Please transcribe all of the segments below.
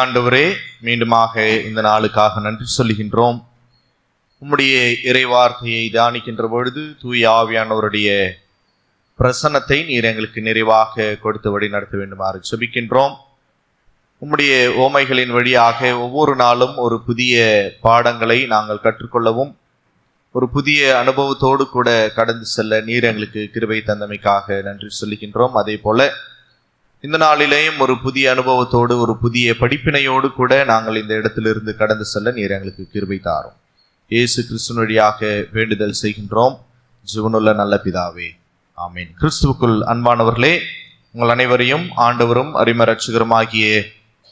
ஆண்டவரே மீண்டுமாக இந்த நாளுக்காக நன்றி சொல்லுகின்றோம். உம்முடைய இறைவார்த்தையை தியானிக்கின்ற பொழுது தூய ஆவியானவருடைய பிரசன்னத்தை நீர் எங்களுக்கு நிறைவாக கொடுத்து வழி நடத்த வேண்டுமாறு சுபிக்கின்றோம் உம்முடைய ஓமைகளின் வழியாக ஒவ்வொரு நாளும் ஒரு புதிய பாடங்களை நாங்கள் கற்றுக்கொள்ளவும் ஒரு புதிய அனுபவத்தோடு கூட கடந்து செல்ல நீர் எங்களுக்கு கிருபை தந்தமைக்காக நன்றி சொல்லுகின்றோம். அதே போல இந்த நாளிலேயும் ஒரு புதிய அனுபவத்தோடு ஒரு புதிய படிப்பினையோடு கூட நாங்கள் இந்த இடத்திலிருந்து கடந்து செல்ல நீர் எங்களுக்கு கிருபை தாரும். இயேசு கிறிஸ்துவின் வழியாக வேண்டுதல் செய்கின்றோம். ஜீவனுள்ள நல்ல பிதாவே ஆமீன். கிறிஸ்துவுக்குள் அன்பானவர்களே உங்கள் அனைவரையும் ஆண்டவரும் அரிமரட்சகருமாகிய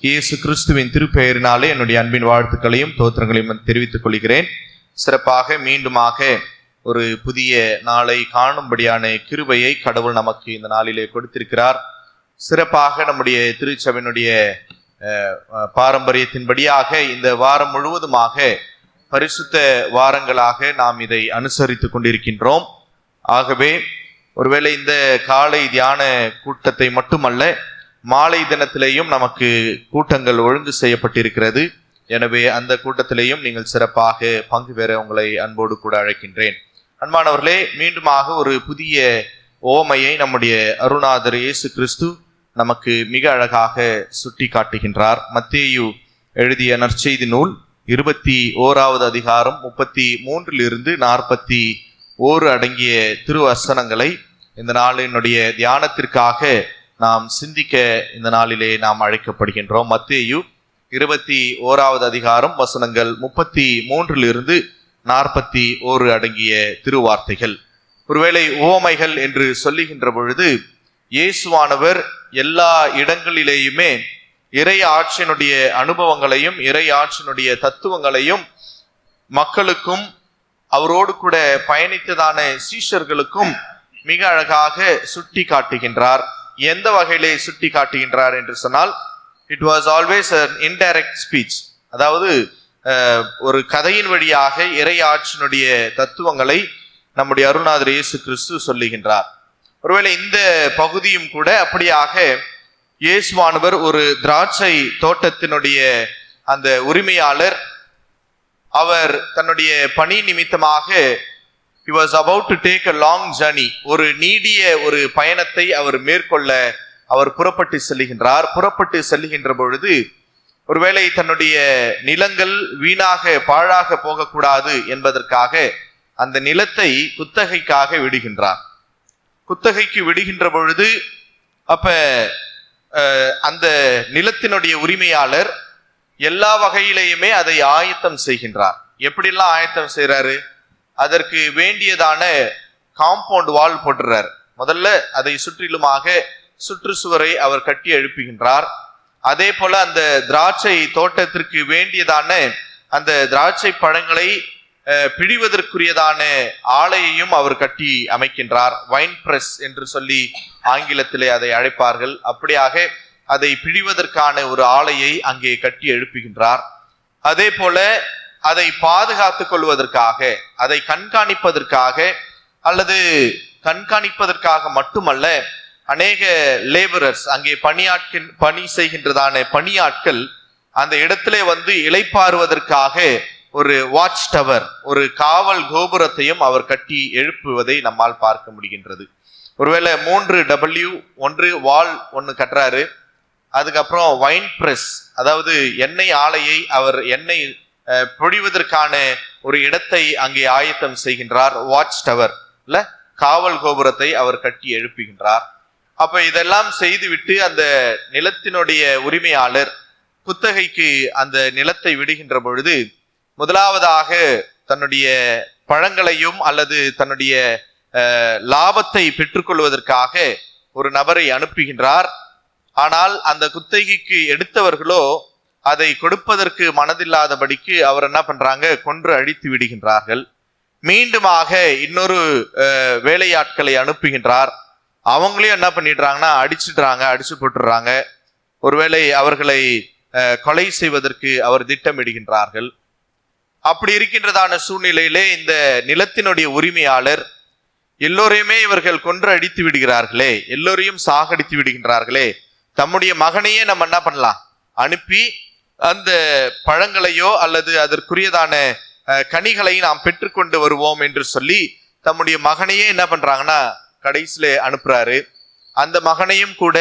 இயேசு கிறிஸ்துவின் திருப்பெயரினாலே என்னுடைய அன்பின் வாழ்த்துக்களையும் தோத்திரங்களையும் தெரிவித்துக் கொள்கிறேன். சிறப்பாக மீண்டுமாக ஒரு புதிய நாளை காணும்படியான கிருபையை கடவுள் நமக்கு இந்த நாளிலே கொடுத்திருக்கிறார். சிறப்பாக நம்முடைய திருச்சபையினுடைய பாரம்பரியத்தின்படியாக இந்த வாரம் முழுவதுமாக பரிசுத்த வாரங்களாக நாம் இதை அனுசரித்து கொண்டிருக்கின்றோம். ஆகவே ஒருவேளை இந்த காலை தியான கூட்டத்தை மட்டுமல்ல மாலை தினத்திலேயும் நமக்கு கூட்டங்கள் ஒழுங்கு செய்யப்பட்டிருக்கிறது. எனவே அந்த கூட்டத்திலேயும் நீங்கள் சிறப்பாக பங்கு பெற உங்களை அன்போடு கூட அழைக்கின்றேன். அன்பானவர்களே மீண்டுமாக ஒரு புதிய ஓமையை நம்முடைய அருணாதர் இயேசு கிறிஸ்து நமக்கு மிக அழகாக சுட்டி காட்டுகின்றார். மத்தேயு எழுதிய நற்செய்தி நூல் இருபத்தி ஓராவது அதிகாரம் முப்பத்தி மூன்றிலிருந்து நாற்பத்தி ஓரு அடங்கிய திருவசனங்களை இந்த நாளினுடைய தியானத்திற்காக நாம் சிந்திக்க இந்த நாளிலே நாம் அழைக்கப்படுகின்றோம். மத்தேயு இருபத்தி ஓராவது அதிகாரம் வசனங்கள் முப்பத்தி மூன்றிலிருந்து நாற்பத்தி ஓரு அடங்கிய திருவார்த்தைகள். ஒருவேளை உவமைகள் என்று சொல்லுகின்ற பொழுது இயேசுவானவர் எல்லா இடங்களிலேயுமே இறை ஆட்சியினுடைய அனுபவங்களையும் இறை ஆட்சியினுடைய தத்துவங்களையும் மக்களுக்கும் அவரோடு கூட பயணித்ததான சீஷர்களுக்கும் மிக அழகாக சுட்டி காட்டுகின்றார். எந்த வகையிலே சுட்டி காட்டுகின்றார் என்று சொன்னால் it was always indirect speech அதாவது ஒரு கதையின் வழியாக இறை ஆட்சியினுடைய தத்துவங்களை நம்முடைய அருணாதர் இயேசு கிறிஸ்து சொல்லுகின்றார். ஒருவேளை இந்த பகுதியும் கூட அப்படியாக இயேசுவானவர் ஒரு திராட்சை தோட்டத்தினுடைய அந்த உரிமையாளர். அவர் தன்னுடைய பணி நிமித்தமாக he was about to take a long journey ஒரு நீடிய ஒரு பயணத்தை அவர் மேற்கொள்ள அவர் புறப்பட்டு செல்லுகின்றார் புறப்பட்டு செல்லுகின்ற பொழுது ஒருவேளை தன்னுடைய நிலங்கள் வீணாக பாழாக போகக்கூடாது என்பதற்காக அந்த நிலத்தை குத்தகைக்காக விடுகின்றார். குத்தகைக்கு விடுகின்ற பொழுது அப்ப அந்த நிலத்தினுடைய உரிமையாளர் எல்லா வகையிலையுமே அதை ஆயத்தம் செய்கின்றார். எப்படிலாம் ஆயத்தம் செய்கிறாரு அதற்கு வேண்டியதான காம்பவுண்ட் வால் போட்டுறார். முதல்ல அதை சுற்றிலுமாக சுற்றுச்சுவரை அவர் கட்டி எழுப்புகின்றார். அதே போல அந்த திராட்சை தோட்டத்திற்கு வேண்டியதான அந்த திராட்சை பழங்களை பிழிவதற்குரியதான ஆலையையும் அவர் கட்டி அமைக்கின்றார். வைன் பிரஸ் என்று சொல்லி ஆங்கிலத்திலே அதை அழைப்பார்கள். அப்படியாக அதை பிழிவதற்கான ஒரு ஆலையை அங்கே கட்டி எழுப்புகின்றார். அதே போல அதை பாதுகாத்துக் கொள்வதற்காக அதை கண்காணிப்பதற்காக அல்லது கண்காணிப்பதற்காக மட்டுமல்ல அநேக லேபரர்ஸ் அங்கே பணியாட்கள் பணி செய்கின்றதான பணியாட்கள் அந்த இடத்திலே வந்து இளைப்பாறுவதற்காக ஒரு வாட்ச் டவர் ஒரு காவல் கோபுரத்தையும் அவர் கட்டி எழுப்புவதை நம்மால் பார்க்க முடிகின்றது. ஒருவேளை மூன்று டபிள்யூ ஒன்று வால் ஒன்று கட்டுறாரு. அதுக்கப்புறம் வைன் பிரஸ் அதாவது எண்ணெய் ஆலையை அவர் எண்ணெய் பொழிவதற்கான ஒரு இடத்தை அங்கே ஆயத்தம் செய்கின்றார் வாட்ச் டவர் இல்ல காவல் கோபுரத்தை அவர் கட்டி எழுப்புகின்றார். அப்ப இதெல்லாம் செய்துவிட்டு அந்த நிலத்தினுடைய உரிமையாளர் குத்தகைக்கு அந்த நிலத்தை விடுகின்ற பொழுது முதலாவதாக தன்னுடைய பழங்களையும் அல்லது தன்னுடைய லாபத்தை பெற்றுக்கொள்வதற்காக ஒரு நபரை அனுப்புகின்றார். ஆனால் அந்த குத்தகைக்கு எடுத்தவர்களோ அதை கொடுப்பதற்கு மனதில்லாதபடிக்கு அவர் என்ன பண்றாங்க? கொன்று அழித்து விடுகின்றார்கள். மீண்டுமாக இன்னொரு வேலையாட்களை அனுப்புகின்றார். அவங்களையும் என்ன பண்ணிடுறாங்கன்னா அடிச்சிடுறாங்க அடிச்சு போட்டுடுறாங்க. ஒருவேளை அவர்களை கொலை செய்வதற்கு அவர் திட்டமிடுகின்றார்கள். அப்படி இருக்கின்றதான சூழ்நிலையிலே இந்த நிலத்தினுடைய உரிமையாளர் எல்லோரையுமே இவர்கள் கொன்று அடித்து விடுகிறார்களே எல்லோரையும் சாகடித்து விடுகின்றார்களே தம்முடைய மகனையே நம்ம என்ன பண்ணலாம்? அனுப்பி அந்த பழங்களையோ அல்லது அதற்குரியதான கனிகளையும் கனிகளை நாம் பெற்றுக்கொண்டு வருவோம் என்று சொல்லி தம்முடைய மகனையே என்ன பண்றாங்கன்னா கடைசியில அனுப்புறாரு. அந்த மகனையும் கூட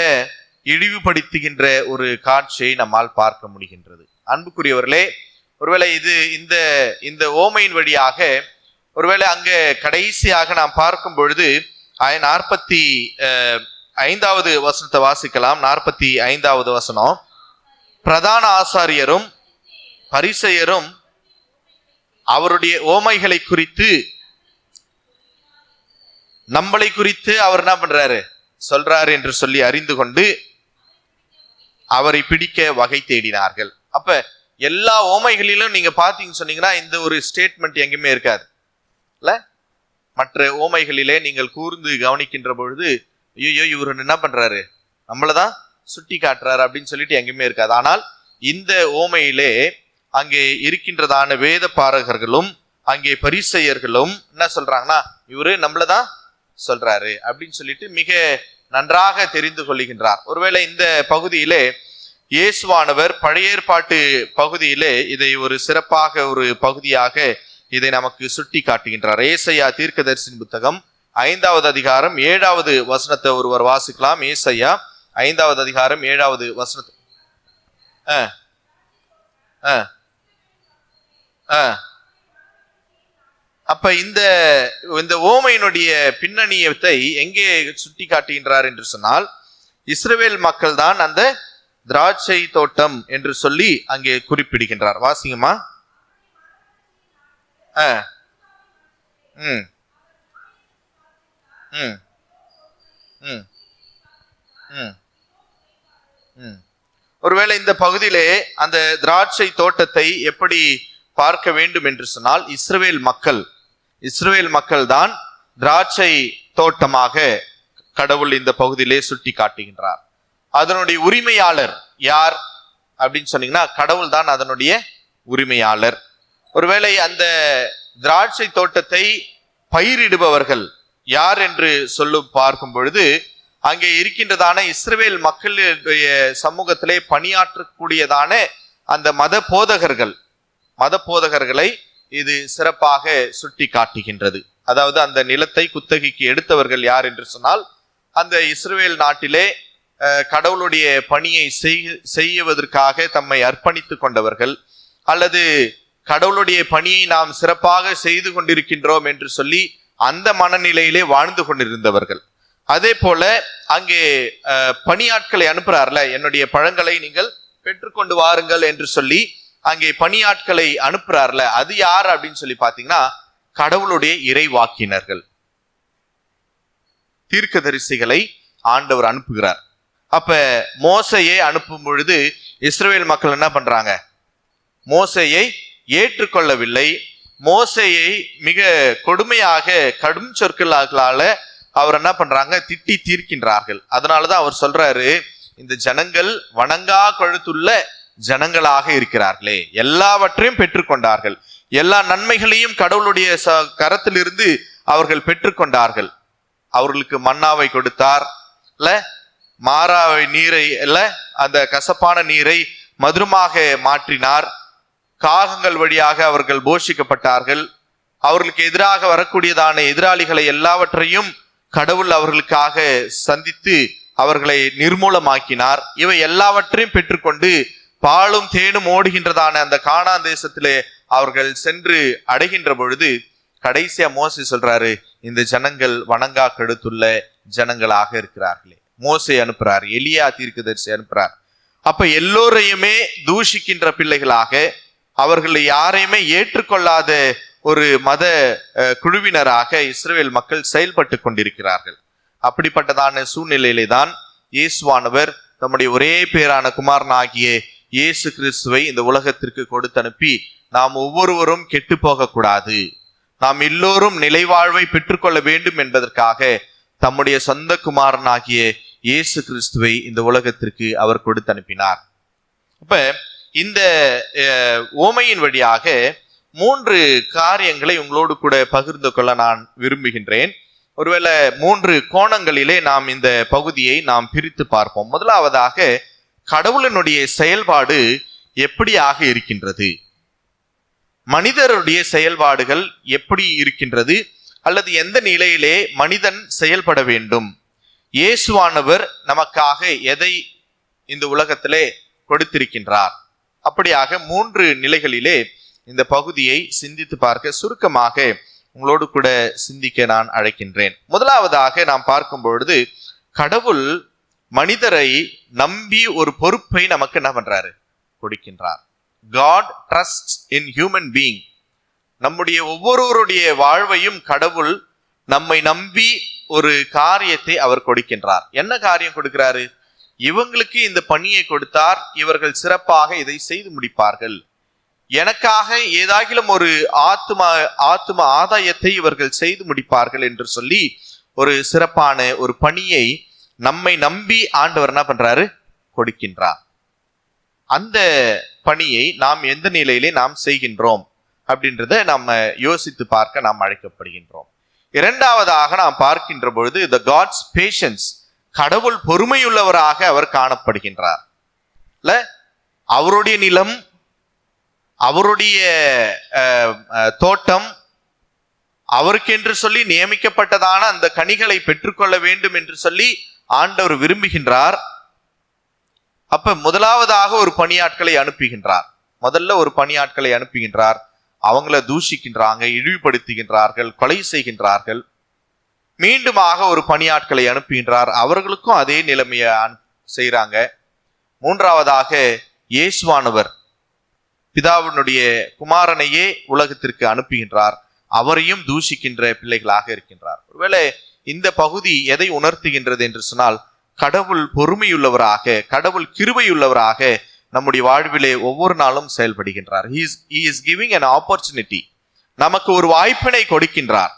இழிவுபடுத்துகின்ற ஒரு காட்சியை நம்மால் பார்க்க முடிகின்றது. அன்புக்குரியவர்களே ஒருவேளை இது இந்த இந்த ஓமையின் வழியாக ஒருவேளை அங்கே கடைசியாக நாம் பார்க்கும் பொழுது நாற்பத்தி ஐந்தாவது வசனத்தை வாசிக்கலாம். நாற்பத்தி ஐந்தாவது வசனம். பிரதான ஆசாரியரும் பரிசெயரும் அவருடைய ஓமைகளை குறித்து நம்மளை குறித்து அவர் என்ன பண்றாரு? சொல்றாரு என்று சொல்லி அறிந்து கொண்டு அவரை பிடிக்க வகை தேடினார்கள். அப்ப எல்லா ஓமைகளிலும் நீங்க பாத்தீங்கன்னு சொன்னீங்கன்னா இந்த ஒரு ஸ்டேட்மெண்ட் எங்கேயுமே இருக்காது. இல்ல? மற்ற ஓமைகளிலே நீங்கள் கூர்ந்து கவனிக்கின்ற பொழுது ஐயோ இவர் என்ன பண்றாரு? நம்மளதான் சுட்டி காட்டுறாரு அப்படின்னு சொல்லிட்டு எங்கேயுமே இருக்காது. ஆனால் இந்த ஓமையிலே அங்கே இருக்கின்றதான வேத பாரகர்களும் அங்கே பரிசெயர்களும் என்ன சொல்றாங்கன்னா இவரு நம்மளதான் சொல்றாரு அப்படின்னு சொல்லிட்டு மிக நன்றாக தெரிந்து கொள்ளுகின்றார் ஒருவேளை இந்த பகுதியிலே இயேசுவானவர் பழைய ஏற்பாட்டு பகுதியிலே இதை ஒரு சிறப்பாக ஒரு பகுதியாக இதை நமக்கு சுட்டி காட்டுகின்றார். ஏசையா தீர்க்கதரிசின் புத்தகம் ஐந்தாவது அதிகாரம் ஏழாவது வசனத்தை ஒருவர் வாசிக்கலாம். ஏசையா ஐந்தாவது அதிகாரம் ஏழாவது வசனத்தை. ஆ ஆ ஆ. அப்ப இந்த இந்த ஓமையினுடைய பின்னணியத்தை எங்கே சுட்டி காட்டுகின்றார் என்று சொன்னால் இஸ்ரேல் மக்கள் தான் அந்த திராட்சை தோட்டம் என்று சொல்லி அங்கே குறிப்பிடுகின்றார். வாசிங்கம்மா ம். ம். ம். ம். ம். ஒருவேளை இந்த பகுதியிலே அந்த திராட்சை தோட்டத்தை எப்படி பார்க்க வேண்டும் என்று சொன்னால் இஸ்ரவேல் மக்கள் இஸ்ரவேல் மக்கள் தான் திராட்சை தோட்டமாக கடவுள் இந்த பகுதியிலே சுட்டி காட்டுகின்றார் அதனுடைய உரிமையாளர் யார் அப்படின்னு சொன்னீங்கன்னா கடவுள் தான் அதனுடைய உரிமையாளர். ஒருவேளை அந்த திராட்சை தோட்டத்தை பயிரிடுபவர்கள் யார் என்று சொல்லும் பார்க்கும் பொழுது அங்கே இருக்கின்றதான இஸ்ரேல் மக்களுடைய சமூகத்திலே பணியாற்றக்கூடியதான அந்த மத போதகர்கள் மத போதகர்களை இது சிறப்பாக சுட்டி காட்டுகின்றது அதாவது அந்த நிலத்தை குத்தகைக்கு எடுத்தவர்கள் யார் என்று சொன்னால் அந்த இஸ்ரேல் நாட்டிலே கடவுளுடைய பணியை செய்- செய்வதற்காக தம்மை அர்ப்பணித்து கொண்டவர்கள் அல்லது கடவுளுடைய பணியை நாம் சிறப்பாக செய்து கொண்டிருக்கின்றோம் என்று சொல்லி அந்த மனநிலையிலே வாழ்ந்து கொண்டிருந்தவர்கள். அதே போல அங்கே பணியாட்களை அனுப்புறார்ல என்னுடைய பழங்களை நீங்கள் பெற்றுக்கொண்டு வாருங்கள் என்று சொல்லி அங்கே பணியாட்களை அனுப்புறார்ல அது யார் அப்படின்னு சொல்லி பாத்தீங்கன்னா கடவுளுடைய இறைவாக்கினர்கள். தீர்க்கதரிசிகளை ஆண்டவர் அனுப்புகிறார். அப்ப மோசையை அனுப்பும் பொழுது இஸ்ரேல் மக்கள் என்ன பண்றாங்க? மோசையை ஏற்றுக்கொள்ளவில்லை. மோசையை மிக கொடுமையாக கடும் சொற்களால அவர் என்ன பண்றாங்க? திட்டி தீர்க்கின்றார்கள். அதனாலதான் அவர் சொல்றாரு இந்த ஜனங்கள் வணங்கா கழுத்துள்ள ஜனங்களாக இருக்கிறார்களே. எல்லாவற்றையும் பெற்றுக்கொண்டார்கள். எல்லா நன்மைகளையும் கடவுளுடைய ச- கரத்திலிருந்து அவர்கள் பெற்றுக்கொண்டார்கள். அவர்களுக்கு மன்னாவை கொடுத்தார். இல்ல மாறாவை நீரை அல்ல அந்த கசப்பான நீரை மதுரமாக மாற்றினார். காகங்கள் வழியாக அவர்கள் போஷிக்கப்பட்டார்கள். அவர்களுக்கு எதிராக வரக்கூடியதான எதிராளிகளை எல்லாவற்றையும் கடவுள் அவர்களுக்காக சந்தித்து அவர்களை நிர்மூலமாக்கினார். இவை எல்லாவற்றையும் பெற்றுக்கொண்டு பாலும் தேனும் ஓடுகின்றதான அந்த காணான் தேசத்திலே அவர்கள் சென்று அடைகின்ற பொழுது கடைசியா மோசி சொல்றாரு இந்த ஜனங்கள் வணங்கா கெடுத்துள்ள ஜனங்களாக இருக்கிறார்களே. மோசை அனுப்புறார் எலியா தீர்க்கதரிசி அனுப்புறார். அப்ப எல்லோரையுமே தூஷிக்கின்ற பிள்ளைகளாக அவர்களை யாரையுமே ஏற்றுக்கொள்ளாத ஒரு மத குழுவினராக இஸ்ரேல் மக்கள் செயல்பட்டு கொண்டிருக்கிறார்கள். அப்படிப்பட்டதான சூழ்நிலையிலே தான் இயேசுவானவர் தம்முடைய ஒரே பேரான குமாரன் ஆகிய இயேசு கிறிஸ்துவை இந்த உலகத்திற்கு கொடுத்து அனுப்பி நாம் ஒவ்வொருவரும் கெட்டு போகக்கூடாது. நாம் எல்லோரும் நிலைவாழ்வை பெற்றுக்கொள்ள வேண்டும் என்பதற்காக தம்முடைய சொந்த குமாரனாகிய இயேசு கிறிஸ்துவை இந்த உலகத்திற்கு அவர் கொடுத்து அனுப்பினார். அப்ப இந்த ஓமையின் வழியாக மூன்று காரியங்களை உங்களோடு கூட பகிர்ந்து கொள்ள நான் விரும்புகின்றேன். ஒருவேளை மூன்று கோணங்களிலே நாம் இந்த பகுதியை நாம் பிரித்து பார்ப்போம். முதலாவதாக கடவுளினுடைய செயல்பாடு எப்படியாக இருக்கின்றது? மனிதருடைய செயல்பாடுகள் எப்படி இருக்கின்றது? அல்லது எந்த நிலையிலே மனிதன் செயல்பட வேண்டும்? இயேசுவானவர் நமக்காக எதை இந்த உலகத்திலே கொடுத்திருக்கின்றார்? அப்படியாக மூன்று நிலைகளிலே இந்த பகுதியை சிந்தித்து பார்க்க சுருக்கமாக உங்களோடு கூட சிந்திக்க நான் அழைக்கின்றேன். முதலாவதாக நாம் பார்க்கும் பொழுது கடவுள் மனிதரை நம்பி ஒரு பொறுப்பை நமக்கு என்ன பண்றாரு? கொடுக்கின்றார். God trust in human being நம்முடைய ஒவ்வொருவருடைய வாழ்வையும் கடவுள் நம்மை நம்பி ஒரு காரியத்தை அவர் கொடுக்கின்றார். என்ன காரியம் கொடுக்கிறாரு? இவங்களுக்கு இந்த பணியை கொடுத்தார் இவர்கள் சிறப்பாக இதை செய்து முடிப்பார்கள். எனக்காக ஏதாகிலும் ஒரு ஆத்ம ஆத்ம ஆதாயத்தை இவர்கள் செய்து முடிப்பார்கள் என்று சொல்லி ஒரு சிறப்பான ஒரு பணியை நம்மை நம்பி ஆண்டவர் என்ன பண்றாரு? கொடுக்கின்றார். அந்த பணியை நாம் எந்த நிலையிலே நாம் செய்கின்றோம்? அப்படின்றத நம்ம யோசித்து பார்க்க நாம் அழைக்கப்படுகின்றோம். இரண்டாவதாக நாம் பார்க்கின்ற பொழுது த காட்ஸ் பேஷன்ஸ் கடவுள் பொறுமையுள்ளவராக அவர் காணப்படுகின்றார். இல்ல? அவருடைய நிலம் அவருடைய அஹ், தோட்டம் அவருக்கென்று சொல்லி நியமிக்கப்பட்டதான அந்த கனிகளை பெற்றுக்கொள்ள வேண்டும் என்று சொல்லி ஆண்டவர் விரும்புகின்றார். அப்ப முதலாவதாக ஒரு பணியாட்களை அனுப்புகின்றார். முதல்ல ஒரு பணியாட்களை அனுப்புகின்றார். அவங்கள தூஷிக்கின்றாங்க இழிவுபடுத்துகின்றார்கள் கொலை செய்கின்றார்கள். மீண்டுமாக ஒரு பணியாட்களை அனுப்புகின்றார். அவர்களுக்கும் அதே நிலைமையை அனு- மூன்றாவதாக இயேசுவானவர் பிதாவினுடைய குமாரனையே உலகத்திற்கு அனுப்புகின்றார். அவரையும் தூஷிக்கின்ற பிள்ளைகளாக இருக்கின்றார். ஒருவேளை இந்த பகுதி எதை உணர்த்துகின்றது என்று சொன்னால் கடவுள் பொறுமையுள்ளவராக கடவுள் கிருபையுள்ளவராக நம்முடைய வாழ்விலே ஒவ்வொரு நாளும் செயல்படுகின்றார். He is is giving giving opportunity நமக்கு ஒரு வாய்ப்பினை கொடுக்கின்றார்.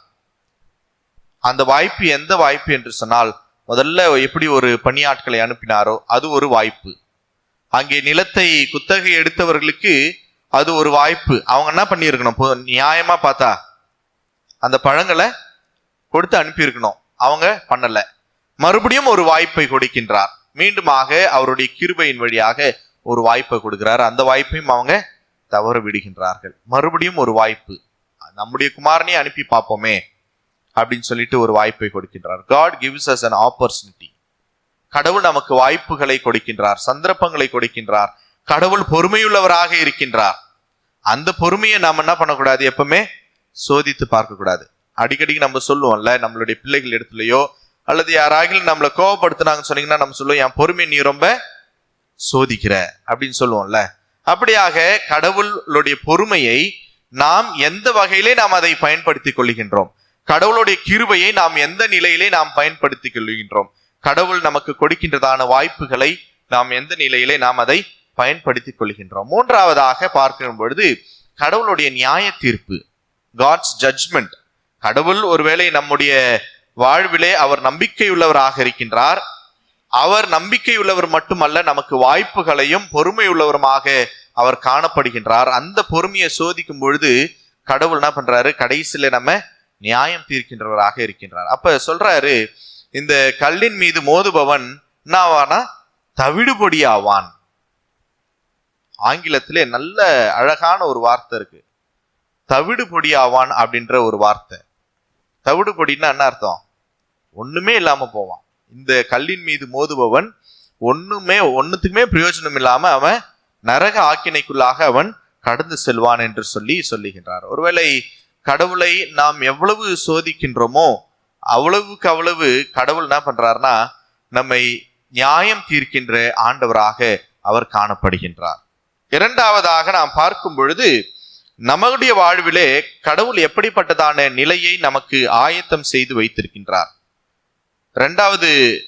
அந்த வாய்ப்பு எந்த வாய்ப்பு என்று சொன்னால் முதல்ல எப்படி ஒரு பணியாட்களை அனுப்பினாரோ அது ஒரு வாய்ப்பு. அங்கே நிலத்தை குத்தகை எடுத்தவர்களுக்கு அது ஒரு வாய்ப்பு. அவங்க என்ன பண்ணியிருக்கணும்? நியாயமா பார்த்தா அந்த பழங்களை கொடுத்து அனுப்பியிருக்கணும். அவங்க பண்ணல. மறுபடியும் ஒரு வாய்ப்பை கொடுக்கின்றார். மீண்டுமாக அவருடைய கிருபையின் வழியாக ஒரு வாய்ப்பை கொடுக்கிறார். அந்த வாய்ப்பையும் அவங்க தவற விடுகின்றார்கள். மறுபடியும் ஒரு வாய்ப்பு. நம்முடைய குமாரனையே அனுப்பி பார்ப்போமே அப்படின்னு சொல்லிட்டு ஒரு வாய்ப்பை கொடுக்கின்றார். God gives us an opportunity கடவுள் நமக்கு வாய்ப்புகளை கொடுக்கின்றார் சந்தர்ப்பங்களை கொடுக்கின்றார். கடவுள் பொறுமையுள்ளவராக இருக்கின்றார். அந்த பொறுமையை நாம் என்ன பண்ணக்கூடாது? எப்பவுமே சோதித்து பார்க்கக்கூடாது. அடிக்கடி அடிக்கடிக்கு நம்ம சொல்லுவோம்ல நம்மளுடைய பிள்ளைகள் இடத்துலையோ அல்லது யாராகிலும் நம்மளை கோபப்படுத்தினாங்கன்னு சொன்னீங்கன்னா நம்ம சொல்லுவோம் என் பொறுமை நீ ரொம்ப சோதிக்கிற அப்படின்னு சொல்லுவோம்ல. அப்படியாக கடவுளுடைய பொறுமையை நாம் எந்த வகையிலே நாம் அதை பயன்படுத்திக் கொள்கின்றோம்? கடவுளுடைய கிருபையை நாம் எந்த நிலையிலே நாம் பயன்படுத்திக் கொள்கின்றோம்? கடவுள் நமக்கு கொடுக்கின்றதான வாய்ப்புகளை நாம் எந்த நிலையிலே நாம் அதை பயன்படுத்திக் கொள்கின்றோம்? மூன்றாவதாக பார்க்கும் பொழுது கடவுளுடைய நியாய தீர்ப்பு காட்ஸ் ஜட்ஜ்மெண்ட் கடவுள் ஒருவேளை நம்முடைய வாழ்விலே அவர் நம்பிக்கையுள்ளவராக இருக்கின்றார். அவர் நம்பிக்கையுள்ளவர் மட்டுமல்ல நமக்கு வாய்ப்புகளையும் பொறுமையுள்ளவருமாக அவர் காணப்படுகின்றார். அந்த பொறுமையை சோதிக்கும் பொழுது கடவுள் என்ன பண்றாரு? கடைசியில நம்ம நியாயம் தீர்க்கின்றவராக இருக்கின்றார். அப்ப சொல்றாரு இந்த கல்லின் மீது மோதுபவன் என்ன ஆவானா தவிடுபொடி ஆவான் ஆங்கிலத்திலே நல்ல அழகான ஒரு வார்த்தை இருக்கு. தவிடுபொடி ஆவான் அப்படின்ற ஒரு வார்த்தை. தவிடுபொடின்னா என்ன அர்த்தம்? ஒண்ணுமே இல்லாம போவான். இந்த கல்லின் மீது மோதுபவன் ஒண்ணுமே ஒண்ணுத்துக்குமே பிரயோஜனம் இல்லாம அவன் நரக ஆக்கினைக்குள்ளாக அவன் கடந்து செல்வான் என்று சொல்லி சொல்லுகின்றார். ஒருவேளை கடவுளை நாம் எவ்வளவு சோதிக்கின்றோமோ அவ்வளவுக்கு அவ்வளவு கடவுள் என்ன பண்றாருன்னா நம்மை நியாயம் தீர்க்கின்ற ஆண்டவராக அவர் காணப்படுகின்றார். இரண்டாவதாக நாம் பார்க்கும் பொழுது நம்முடைய வாழ்விலே கடவுள் எப்படிப்பட்டதான நிலையை நமக்கு ஆயத்தம் செய்து வைத்திருக்கின்றார். ரெண்டாவது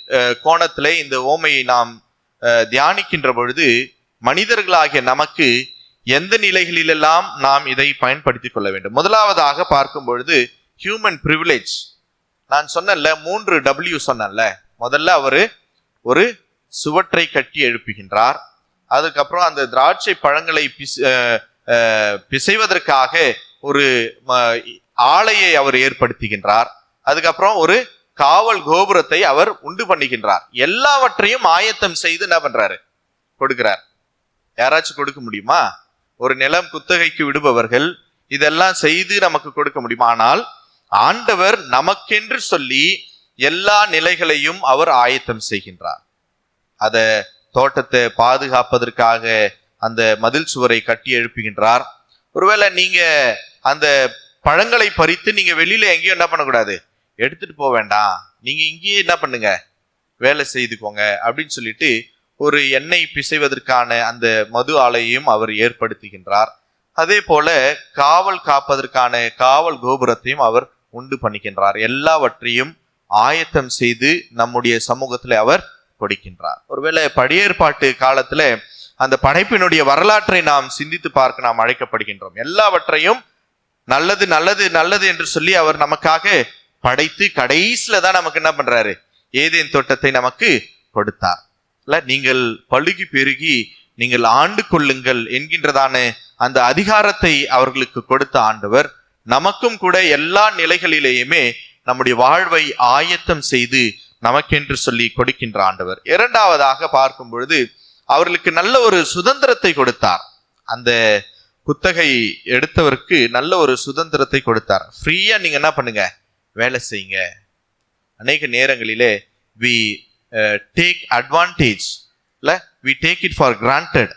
கோணத்தில் இந்த ஓமையை நாம் தியானிக்கின்ற பொழுது மனிதர்களாகிய நமக்கு எந்த நிலைகளிலெல்லாம் நாம் இதை பயன்படுத்திக் கொள்ள வேண்டும்? முதலாவதாக பார்க்கும் பொழுது ஹியூமன் ப்ரிவிலேஜ் நான் சொன்னேன்ல மூன்று டபிள்யூ சொன்னேன்ல. முதல்ல அவர் ஒரு சுவற்றை கட்டி எழுப்புகின்றார். அதுக்கப்புறம் அந்த திராட்சை பழங்களை பிச பிசைவதற்காக ஒரு ம- ஆலையை அவர் ஏற்படுத்துகின்றார். அதுக்கப்புறம் ஒரு காவல் கோபுரத்தை அவர் உண்டு பண்ணுகின்றார். எல்லாவற்றையும் ஆயத்தம் செய்து என்ன பண்றாரு? கொடுக்கிறார். யாராச்சும் கொடுக்க முடியுமா? ஒரு நிலம் குத்தகைக்கு விடுபவர்கள் இதெல்லாம் செய்து நமக்கு கொடுக்க முடியுமா? ஆனால் ஆண்டவர் நமக்கென்று சொல்லி எல்லா நிலைகளையும் அவர் ஆயத்தம் செய்கின்றார். அத தோட்டத்தை பாதுகாப்பதற்காக அந்த மதில் சுவரை கட்டி எழுப்புகின்றார். ஒருவேளை நீங்க அந்த பழங்களை பறித்து நீங்க வெளியில எங்கேயும் என்ன பண்ணக்கூடாது? எடுத்துட்டு போக வேண்டாம். நீங்க இங்கேயே என்ன பண்ணுங்க? வேலை செய்துக்கோங்க அப்படின்னு சொல்லிட்டு ஒரு எண்ணெய் பிசைவதற்கான அந்த மது ஆலையையும் அவர் ஏற்படுத்துகின்றார். அதே போல காவல் காப்பதற்கான காவல் கோபுரத்தையும் அவர் உண்டு பண்ணிக்கின்றார். எல்லாவற்றையும் ஆயத்தம் செய்து நம்முடைய சமூகத்தில் அவர் கொடுக்கின்றார். ஒருவேளை படியேற்பாட்டு காலத்துல அந்த படைப்பினுடைய வரலாற்றை நாம் சிந்தித்து பார்க்க நாம் அழைக்கப்படுகின்றோம். எல்லாவற்றையும் நல்லது நல்லது நல்லது என்று சொல்லி அவர் நமக்காக படைத்து கடைசியில தான் நமக்கு என்ன பண்றாரு? ஏதேன் தோட்டத்தை நமக்கு கொடுத்தார். இல்ல நீங்கள் பழுகி பெருகி நீங்கள் ஆண்டு கொள்ளுங்கள் என்கின்றதான அந்த அதிகாரத்தை அவர்களுக்கு கொடுத்த ஆண்டவர் நமக்கும் கூட எல்லா நிலைகளிலேயுமே நம்முடைய வாழ்வை ஆயத்தம் செய்து நமக்கென்று சொல்லி கொடுக்கின்ற ஆண்டவர். இரண்டாவதாக பார்க்கும் பொழுது அவர்களுக்கு நல்ல ஒரு சுதந்திரத்தை கொடுத்தார். அந்த குத்தகை எடுத்தவருக்கு நல்ல ஒரு சுதந்திரத்தை கொடுத்தார். ஃப்ரீயா நீங்க என்ன பண்ணுங்க? வேலை செய்யுங்க. அநேக நேரங்களிலே வி டேக் அட்வான்டேஜ் இல்லை we take it for granted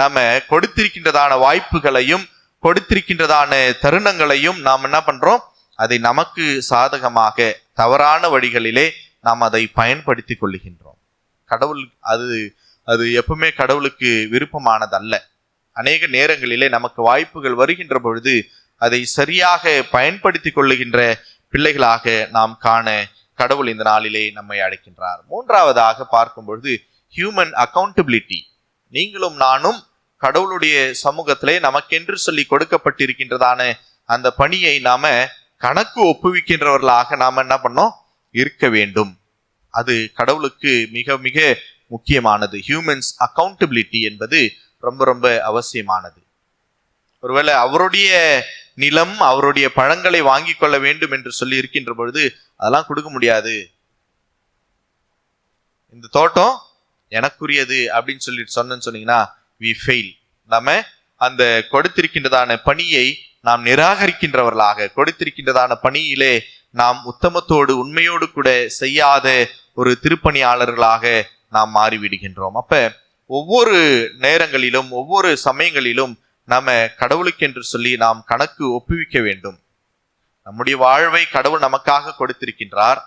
நாம் கொடுத்திருக்கின்றதான வாய்ப்புகளையும் கொடுத்திருக்கின்றதான தருணங்களையும் நாம் என்ன பண்ணுறோம் அதை நமக்கு சாதகமாக தவறான வழிகளிலே நாம் அதை பயன்படுத்தி கொள்ளுகின்றோம் கடவுள் அது அது எப்பவுமே கடவுளுக்கு விருப்பமானதல்ல. அநேக நேரங்களிலே நமக்கு வாய்ப்புகள் வருகின்ற பொழுது அதை சரியாக பயன்படுத்தி கொள்ளுகின்ற பிள்ளைகளாக நாம் காண கடவுள் இந்த நாளிலே நம்மை அழைக்கின்றார். மூன்றாவதாக பார்க்கும் பொழுது ஹியூமன் அக்கௌண்டபிலிட்டி நீங்களும் நானும் கடவுளுடைய சமூகத்திலே நமக்கென்று சொல்லி கொடுக்கப்பட்டிருக்கின்றதான அந்த பணியை நாம கணக்கு ஒப்புவிக்கின்றவர்களாக நாம என்ன பண்ணோம்? இருக்க வேண்டும். அது கடவுளுக்கு மிக மிக முக்கியமானது. ஹியூமன்ஸ் அக்கௌண்டபிலிட்டி என்பது ரொம்ப ரொம்ப அவசியமானது. ஒருவேளை அவருடைய நிலம் அவருடைய பழங்களை வாங்கி கொள்ள வேண்டும் என்று சொல்லி இருக்கின்ற பொழுது அதெல்லாம் கொடுக்க முடியாது. இந்த தோட்டம் எனக்குரியது அப்படின்னு சொல்லிட்டு சொன்னேன்னு சொன்னீங்கன்னா வி ஃபெயில் நாம அந்த கொடுத்திருக்கின்றதான பணியை நாம் நிராகரிக்கின்றவர்களாக கொடுத்திருக்கின்றதான பணியிலே நாம் உத்தமத்தோடு உண்மையோடு கூட செய்யாத ஒரு திருப்பணியாளர்களாக நாம் மாறிவிடுகின்றோம். அப்ப ஒவ்வொரு நேரங்களிலும் ஒவ்வொரு சமயங்களிலும் நாம கடவுளுக்கு என்று சொல்லி நாம் கணக்கு ஒப்புவிக்க வேண்டும். நம்முடைய வாழ்வை கடவுள் நமக்காக கொடுத்திருக்கின்றார்.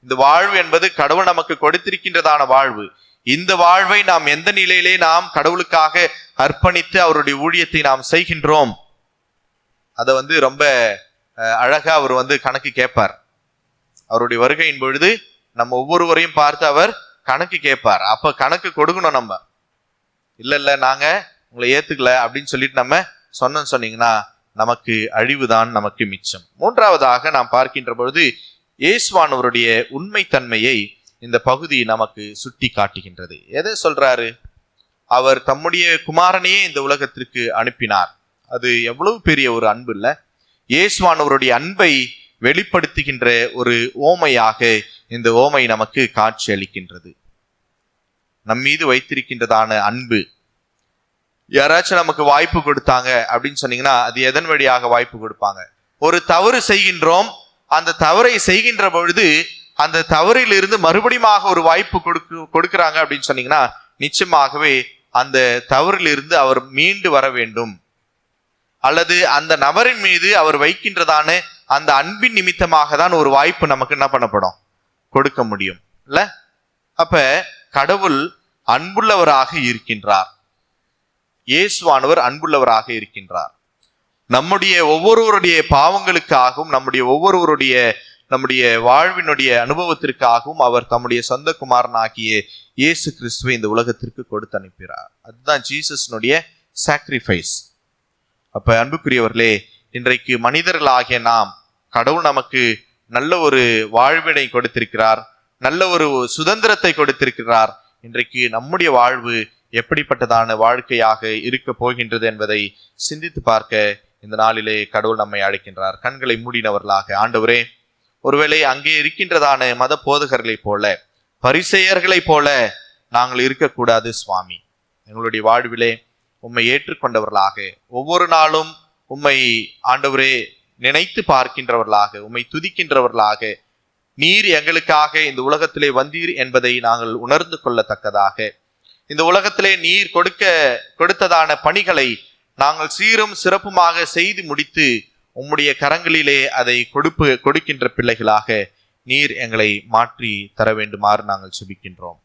இந்த வாழ்வு என்பது கடவுள் நமக்கு கொடுத்திருக்கின்றதான வாழ்வு. இந்த வாழ்வை நாம் எந்த நிலையிலே நாம் கடவுளுக்காக அர்ப்பணித்து அவருடைய ஊழியத்தை நாம் செய்கின்றோம்? அதை வந்து ரொம்ப அஹ், அழகா அவர் வந்து கணக்கு கேட்பார். அவருடைய வருகையின் பொழுது நம்ம ஒவ்வொருவரையும் பார்த்து அவர் கணக்கு கேட்பார். அப்ப கணக்கு கொடுக்கணும் நம்ம. இல்ல இல்ல நாங்க உங்களை ஏத்துக்கல அப்படின்னு சொல்லிட்டு நம்ம சொன்னோம் சொன்னீங்கன்னா நமக்கு அழிவுதான் நமக்கு மிச்சம். மூன்றாவதாக நாம் பார்க்கின்ற பொழுது இயேசுவானவருடைய உண்மைத்தன்மையை இந்த பகுதி நமக்கு சுட்டி காட்டுகின்றது. எதை சொல்றாரு? அவர் தம்முடைய குமாரனையே இந்த உலகத்திற்கு அனுப்பினார். அது எவ்வளவு பெரிய ஒரு அன்பு இல்லை. இயேசுவானவருடைய அன்பை வெளிப்படுத்துகின்ற ஒரு ஓமையாக இந்த ஓமை நமக்கு காட்சி அளிக்கின்றது. நம் மீது வைத்திருக்கின்றதான அன்பு யாராச்சும் நமக்கு வாய்ப்பு கொடுத்தாங்க அப்படின்னு சொன்னீங்கன்னா அது எதன் வழியாக வாய்ப்பு கொடுப்பாங்க? ஒரு தவறு செய்கின்றோம். அந்த தவறை செய்கின்ற பொழுது அந்த தவறிலிருந்து மறுபடியுமாக ஒரு வாய்ப்பு கொடுக்கு கொடுக்குறாங்க அப்படின்னு சொன்னீங்கன்னா நிச்சயமாகவே அந்த தவறிலிருந்து அவர் மீண்டு வர வேண்டும். அல்லது அந்த நபரின் மீது அவர் வைக்கின்றதான அந்த அன்பின் நிமித்தமாக தான் ஒரு வாய்ப்பு நமக்கு என்ன பண்ணப்படும்? கொடுக்க முடியும். இல்ல? அப்ப கடவுள் அன்புள்ளவராக இருக்கின்றார். இயேசுவானவர் அன்புள்ளவராக இருக்கின்றார். நம்முடைய ஒவ்வொருவருடைய பாவங்களுக்காகவும் நம்முடைய ஒவ்வொருவருடைய நம்முடைய வாழ்வினுடைய அனுபவத்திற்காகவும் அவர் தம்முடைய சொந்த குமாரனாகிய இயேசு கிறிஸ்துவை இந்த உலகத்திற்கு கொடுத்து அனுப்பினார். அதுதான் ஜீசஸ்னுடைய சாக்ரிஃபைஸ் அப்ப அன்புக்குரியவர்களே இன்றைக்கு மனிதர்களாகிய நாம் கடவுள் நமக்கு நல்ல ஒரு வாழ்வினை கொடுத்திருக்கிறார் நல்ல ஒரு சுதந்திரத்தை கொடுத்திருக்கிறார். இன்றைக்கு நம்முடைய வாழ்வு எப்படிப்பட்டதான வாழ்க்கையாக இருக்க போகின்றது என்பதை சிந்தித்து பார்க்க இந்த நாளிலே கடவுள் நம்மை அழைக்கின்றார். கண்களை மூடினவர்களாக. ஆண்டவரே ஒருவேளை அங்கே இருக்கின்றதான மத போதகர்களைப் போல பரிசெயர்களைப் போல நாங்கள் இருக்கக்கூடாது சுவாமி. எங்களுடைய வாழ்விலே உம்மை ஏற்றுக்கொண்டவர்களாக ஒவ்வொரு நாளும் உம்மை ஆண்டவரே நினைத்து பார்க்கின்றவர்களாக உம்மை துதிக்கின்றவர்களாக நீர் எங்களுக்காக இந்த உலகத்திலே வந்தீர் என்பதை நாங்கள் உணர்ந்து கொள்ளத்தக்கதாக இந்த உலகத்திலே நீர் கொடுக்க கொடுத்ததான பணிகளை நாங்கள் சீரும் சிறப்புமாக செய்து முடித்து உம்முடைய கரங்களிலே அதை கொடுப்பு கொடுக்கின்ற பிள்ளைகளாக நீர் எங்களை மாற்றி தர வேண்டுமாறு நாங்கள் சுபிக்கின்றோம்.